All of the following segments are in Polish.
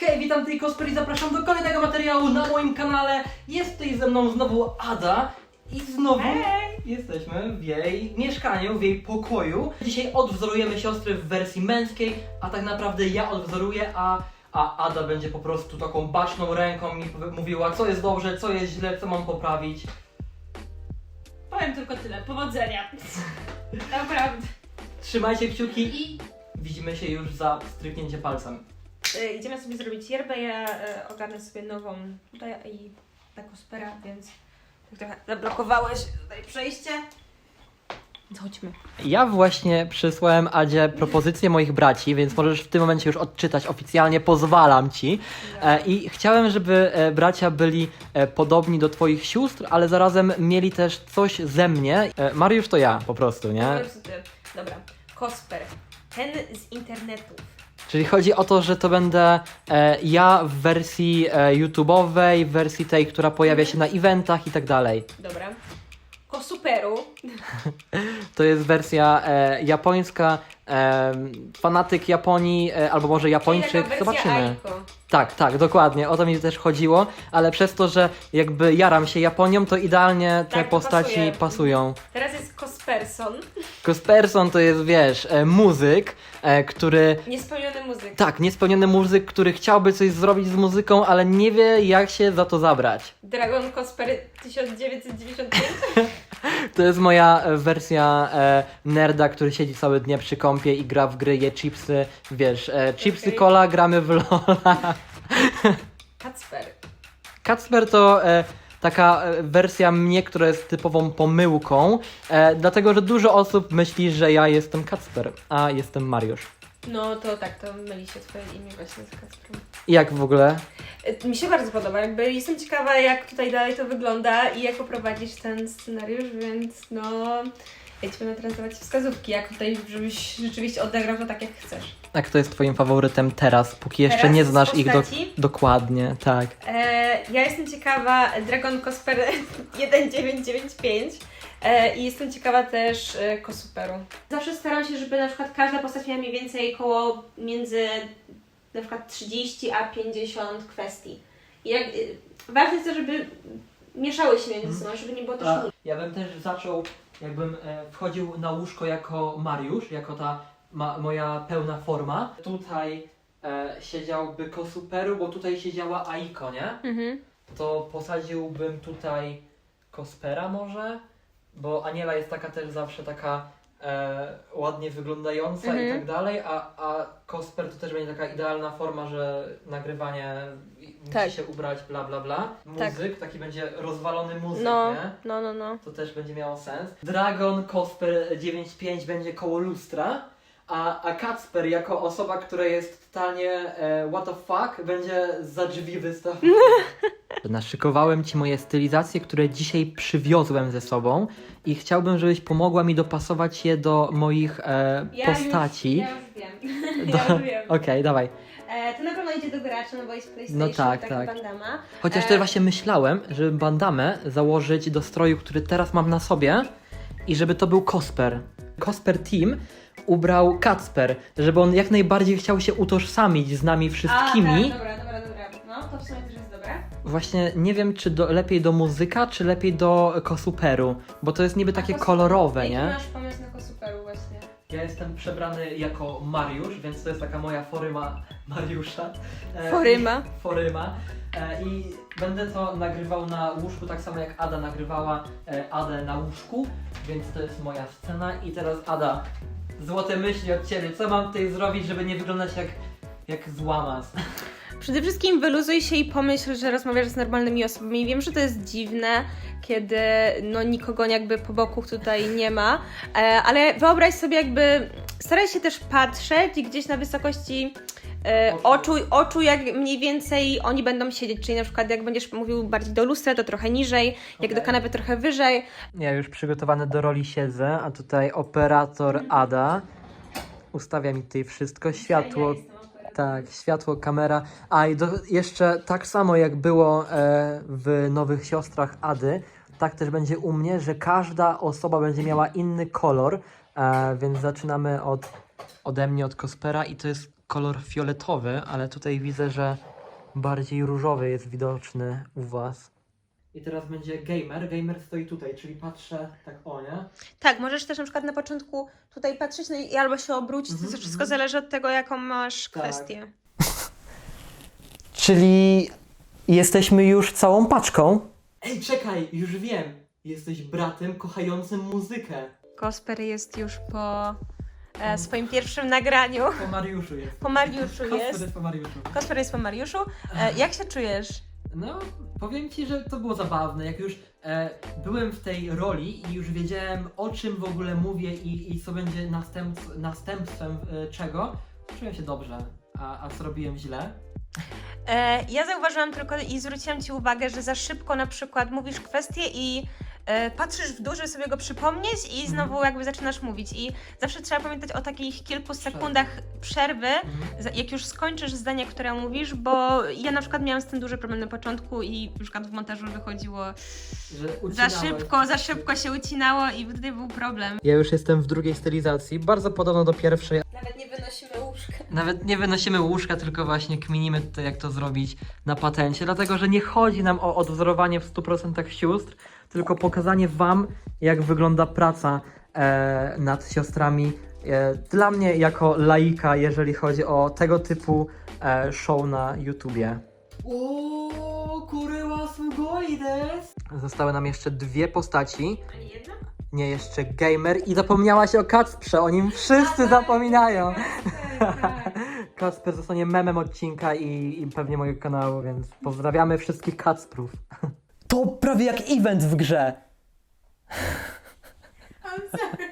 Hej, witam tutaj Kosper i zapraszam do kolejnego materiału na moim kanale. Jest tutaj ze mną znowu Ada i znowu jesteśmy w jej mieszkaniu, w jej pokoju. Dzisiaj odwzorujemy siostry w wersji męskiej, a tak naprawdę ja odwzoruję, a, a Ada będzie po prostu taką baczną ręką mi powie- mówiła, co jest dobrze, co jest źle, co mam poprawić. Powiem tylko tyle. Powodzenia. Naprawdę. Trzymajcie kciuki i I widzimy się już za stryknięcie palcem. Y, idziemy sobie zrobić yerbę. Ja y, ogarnę sobie nową tutaj i taką spera, więc tak trochę zablokowałeś tutaj przejście. Chodźmy. Ja właśnie przysłałem Adzie propozycję moich braci, więc możesz w tym momencie już odczytać oficjalnie, pozwalam ci. E, I chciałem, żeby e, bracia byli e, podobni do twoich sióstr, ale zarazem mieli też coś ze mnie. E, Mariusz to ja po prostu, nie? Dobra. Kosper. Ten z internetów. Czyli chodzi o to, że to będę e, ja w wersji e, YouTube'owej, w wersji tej, która pojawia się na eventach i tak dalej. Dobra. Kosuperu. To jest wersja e, japońska, e, fanatyk Japonii, e, albo może Czyli Japończyk, taka wersja zobaczymy. Aiko. Tak, tak, dokładnie. O to mi też chodziło, ale przez to, że jakby jaram się Japonią, to idealnie te Tak, to postaci pasuje. pasują. Teraz jest Kosperson. Cosperson to jest, wiesz, e, muzyk, e, który. Niespełniony muzyk. Tak, niespełniony muzyk, który chciałby coś zrobić z muzyką, ale nie wie, jak się za to zabrać. Dragon Kosper 1995. To jest moja e, wersja e, nerda, który siedzi całe dnie przy kąpie i gra w gry, je chipsy, wiesz, e, chipsy Okej. cola, gramy w LoL'a. Kacper. Kacper to e, taka e, wersja mnie, która jest typową pomyłką, e, dlatego że dużo osób myśli, że ja jestem Kacper, a jestem Mariusz. No to tak, to myli się twoje imię właśnie z Kacprem. Jak w ogóle? E, Mi się bardzo podoba, jakby jestem ciekawa jak tutaj dalej to wygląda i jak poprowadzisz ten scenariusz, więc no ja Ci będę teraz dawać wskazówki, jak tutaj, żebyś rzeczywiście odegrał to tak jak chcesz. Jak to jest twoim faworytem teraz, póki jeszcze Teraz nie z znasz ich do, postaci? dokładnie, tak. E, ja jestem ciekawa Dragon Cosper 1995 e, i jestem ciekawa też e, Kosuperu. Zawsze staram się, żeby na przykład każda postać miała mniej więcej koło między na przykład 30 a 50 kwestii. I jak, y, ważne jest to, żeby mieszały się między sobą, żeby nie było też A, nudno. ja bym też zaczął, jakbym e, wchodził na łóżko jako Mariusz, jako ta ma, moja pełna forma. Tutaj e, siedziałby Kosuperu, bo tutaj siedziała Aiko, nie? Mhm. To posadziłbym tutaj Kospera może, bo Aniela jest taka też zawsze taka e, ładnie wyglądająca i Mhm. tak dalej, a, a Kosper to też będzie taka idealna forma, że nagrywanie i musi Tak. się ubrać, bla bla bla. Muzyk, taki będzie rozwalony muzyk, No, nie? no, no, no. To też będzie miało sens. Dragon Kosper 9.5 będzie koło lustra, a, a Kacper jako osoba, która jest totalnie e, what the fuck, będzie za drzwi wystawiony. Naszykowałem Ci moje stylizacje, które dzisiaj przywiozłem ze sobą i chciałbym, żebyś pomogła mi dopasować je do moich e, postaci. Już, ja już wiem. Do- ja już wiem. Okej, dawaj. E, to na pewno idzie do gracza, no bo jest PlayStation, No tak, tak, tak. bandama. Chociaż E, też właśnie myślałem, żeby bandamę założyć do stroju, który teraz mam na sobie i żeby to był Kosper. Kosper Team ubrał Kacper, żeby on jak najbardziej chciał się utożsamić z nami wszystkimi. A, tak, dobra, dobra, dobra. No, to w sumie. Właśnie nie wiem, czy do, lepiej do muzyka, czy lepiej do Kosuperu, bo to jest niby takie kolorowe, Jaki nie? masz pomysł na kosuperu właśnie? Ja jestem przebrany jako Mariusz, więc to jest taka moja foryma Mariusza. E, Foryma. Foryma. E, I będę to nagrywał na łóżku, tak samo jak Ada nagrywała e, Adę na łóżku, więc to jest moja scena. I teraz Ada, złote myśli od Ciebie. Co mam tutaj zrobić, żeby nie wyglądać jak, jak złamas? Przede wszystkim wyluzuj się i pomyśl, że rozmawiasz z normalnymi osobami. Wiem, że to jest dziwne, kiedy no nikogo jakby po boku tutaj nie ma, e, ale wyobraź sobie jakby, staraj się też patrzeć gdzieś na wysokości e, Oczu. oczu, jak mniej więcej oni będą siedzieć, czyli na przykład jak będziesz mówił bardziej do lustra, to trochę niżej, jak do kanapy trochę wyżej. Ja już przygotowany do roli siedzę, a tutaj operator Ada ustawia mi tutaj wszystko, światło, tak, światło, kamera. A i do, jeszcze tak samo jak było e, w Nowych Siostrach Ady, tak też będzie u mnie, że każda osoba będzie miała inny kolor, e, więc zaczynamy od, ode mnie, od Kospera i to jest kolor fioletowy, ale tutaj widzę, że bardziej różowy jest widoczny u was. I teraz będzie gamer. Gamer stoi tutaj, czyli patrzę tak o, nie? Tak, możesz też na przykład na początku tutaj patrzeć no i albo się obrócić, Mhm, to wszystko mhm. zależy od tego, jaką masz Tak. kwestię. Czyli jesteśmy już całą paczką? Ej, czekaj, już wiem. Jesteś bratem kochającym muzykę. Kosper jest już po e, swoim pierwszym nagraniu. Po Mariuszu jest. Po Mariuszu Kosper jest. jest po Mariuszu. Kosper jest po Mariuszu. E, jak się czujesz? No, powiem ci, że to było zabawne. Jak już e, byłem w tej roli i już wiedziałem o czym w ogóle mówię i, i co będzie następ, następstwem e, czego, czułem się dobrze. A, a co źle? E, ja zauważyłam tylko i zwróciłam Ci uwagę, że za szybko na przykład mówisz kwestię i patrzysz w dół, żeby sobie go przypomnieć i znowu jakby zaczynasz mówić. I zawsze trzeba pamiętać o takich kilku sekundach przerwy, za- jak już skończysz zdanie, które mówisz, bo ja na przykład miałam z tym duży problem na początku i na przykład w montażu wychodziło Że za szybko, za szybko się ucinało i wtedy był problem. Ja już jestem w drugiej stylizacji, bardzo podobno do pierwszej. Nawet nie wynosimy łóżka. Nawet nie wynosimy łóżka, tylko właśnie kminimy tutaj, jak to zrobić na patencie, dlatego że nie chodzi nam o odwzorowanie w 100% sióstr, tylko pokazanie Wam, jak wygląda praca e, nad siostrami. E, dla mnie, jako laika, jeżeli chodzi o tego typu e, show na YouTubie. O, kuryła Sugoides! Zostały nam jeszcze dwie postaci. Ani jedna? Nie, jeszcze gamer i zapomniałaś o Kacprze, o nim wszyscy zapominają. Kacper zostanie memem odcinka i, i pewnie mojego kanału, więc pozdrawiamy wszystkich Kacprów. To prawie jak event w grze. I'm sorry.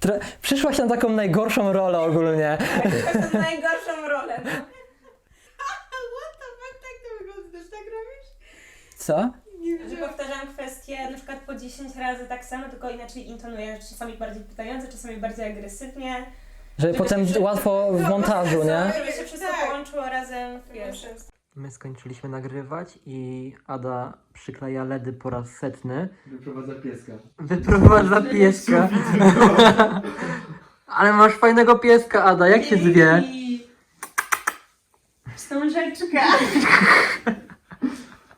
Tra- przyszłaś na taką najgorszą rolę ogólnie. To najgorszą rolę. No. What the fuck, tak to wygląda? Też tak robisz? Co? Że powtarzam kwestię na przykład po 10 razy tak samo, tylko inaczej intonuję. Czasami bardziej pytająco, czasami bardziej agresywnie. Żeby potem łatwo w montażu, nie? Żeby się wszystko połączyło razem, wiesz. My skończyliśmy nagrywać i Ada przykleja ledy po raz setny. Wyprowadza pieska. Wyprowadza pieska. Ale masz fajnego pieska, Ada, jak się zwie? Wstążeczka.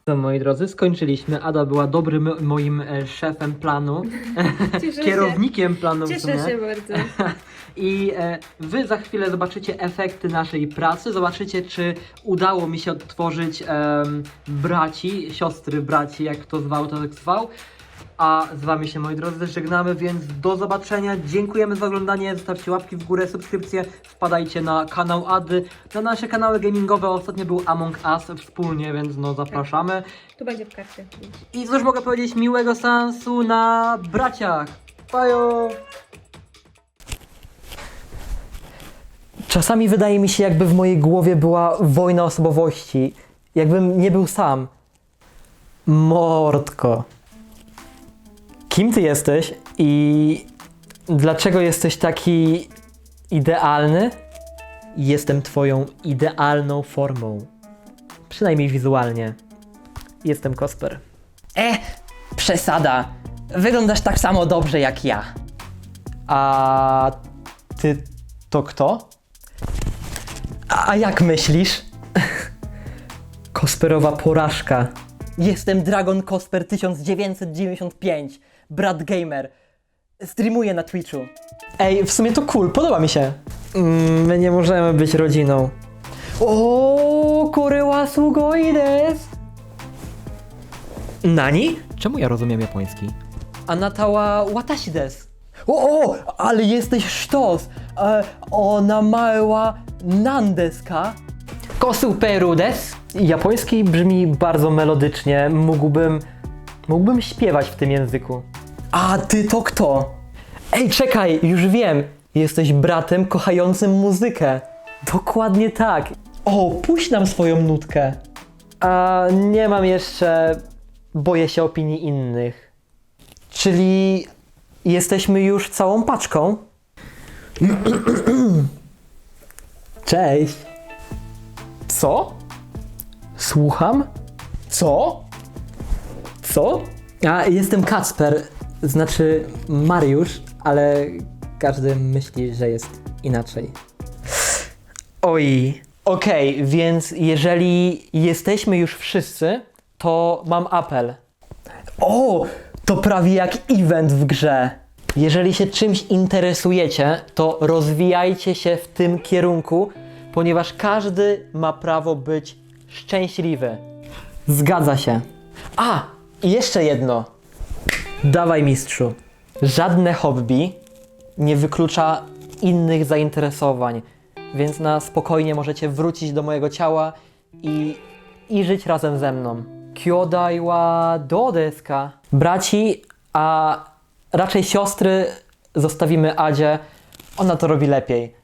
No, moi drodzy, skończyliśmy. Ada była dobrym moim e, szefem planu, Cieszę kierownikiem planu w Cieszę sumie. się bardzo. I e, wy za chwilę zobaczycie efekty naszej pracy, zobaczycie, czy udało mi się odtworzyć braci, siostry braci, jak kto zwał, to tak zwał. A z wami się, moi drodzy, żegnamy, więc do zobaczenia. Dziękujemy za oglądanie, zostawcie łapki w górę, subskrypcje, wpadajcie na kanał Ady, na nasze kanały gamingowe. Ostatnio był Among Us wspólnie, więc no zapraszamy. Tu będzie w karcie. I cóż mogę powiedzieć, miłego seansu na braciach. Pajo! Czasami wydaje mi się, jakby w mojej głowie była wojna osobowości. Jakbym nie był sam. Mordko. Kim ty jesteś i dlaczego jesteś taki idealny? Jestem twoją idealną formą. Przynajmniej wizualnie. Jestem Kosper. E, przesada. Wyglądasz tak samo dobrze jak ja. A ty to kto? A, a jak myślisz? Kosperowa porażka. Jestem Dragon Cosper 1995, brat gamer. Streamuję na Twitchu. Ej, w sumie to cool, podoba mi się. Mm, my nie możemy być rodziną. O, kuryła sugoides! Nani? Czemu ja rozumiem japoński? Anatała watashi des. O, o, ale jesteś sztos! E, ona mała nandeska. Kosuperu des. Japoński brzmi bardzo melodycznie. Mógłbym... Mógłbym śpiewać w tym języku. A ty to kto? Ej, czekaj, już wiem. Jesteś bratem kochającym muzykę. Dokładnie tak. O, puść nam swoją nutkę. A nie mam jeszcze. Boję się opinii innych. Czyli jesteśmy już całą paczką? Cześć. Co? Słucham? Co? Co? A, jestem Kacper, znaczy Mariusz, ale każdy myśli, że jest inaczej. Oj. Okej, więc jeżeli jesteśmy już wszyscy, to mam apel. O, to prawie jak event w grze. Jeżeli się czymś interesujecie, to rozwijajcie się w tym kierunku, ponieważ każdy ma prawo być szczęśliwy. Zgadza się. A, i jeszcze jedno. Dawaj, mistrzu. Żadne hobby nie wyklucza innych zainteresowań, więc na spokojnie możecie wrócić do mojego ciała i, i żyć razem ze mną. Kyodai wa do desu ka? Braci, a raczej siostry zostawimy Adzie. Ona to robi lepiej.